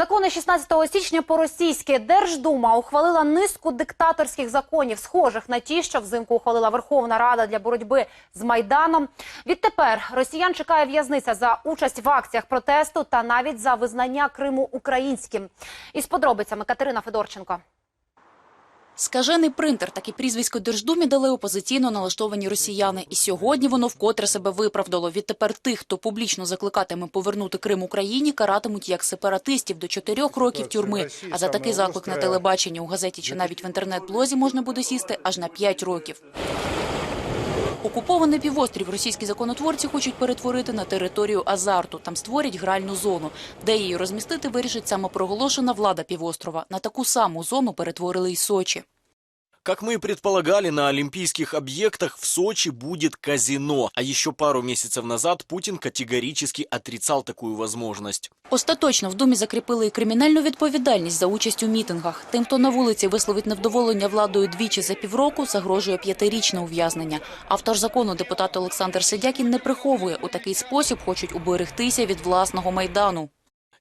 Закони 16 січня по-російськи Держдума ухвалила низку диктаторських законів, схожих на ті, що взимку ухвалила Верховна Рада для боротьби з Майданом. Відтепер росіян чекає в'язниця за участь в акціях протесту та навіть за визнання Криму українським. Із подробицями Катерина Федорченко. Скажений принтер, таке прізвисько Держдумі дали опозиційно налаштовані росіяни. І сьогодні воно вкотре себе виправдало. Відтепер тих, хто публічно закликатиме повернути Крим Україні, каратимуть як сепаратистів до чотирьох років тюрми. А за такий заклик на телебаченні, у газеті чи навіть в інтернет-блозі можна буде сісти аж на п'ять років. Окупований півострів російські законотворці хочуть перетворити на територію азарту. Там створять гральну зону. Де її розмістити, вирішить самопроголошена влада півострова. На таку саму зону перетворили й Сочі. Как мы и предполагали, на олимпийских объектах в Сочи будет казино. А еще пару месяцев назад Путин категорически отрицал такую возможность. Остаточно в Думі закріпили і кримінальну відповідальність за участь у мітингах. Тим, хто на вулиці висловить невдоволення владою двічі за півроку, загрожує п'ятирічне ув'язнення. Автор закону депутат Олександр Сидякін не приховує. У такий спосіб хочуть уберегтися від власного майдану.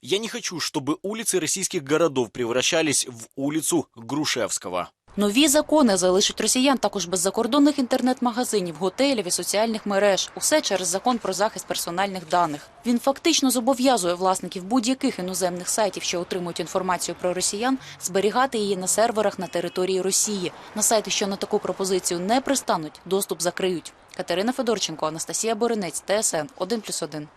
Я не хочу, чтобы улицы российских городов превращались в улицу Грушевского. Нові закони залишать росіян також без закордонних інтернет-магазинів, готелів і соціальних мереж. Усе через закон про захист персональних даних. Він фактично зобов'язує власників будь-яких іноземних сайтів, що отримують інформацію про росіян, зберігати її на серверах на території Росії. На сайти, що на таку пропозицію не пристануть, доступ закриють. Катерина Федорченко, Анастасія Боринець, ТСН 1+,1.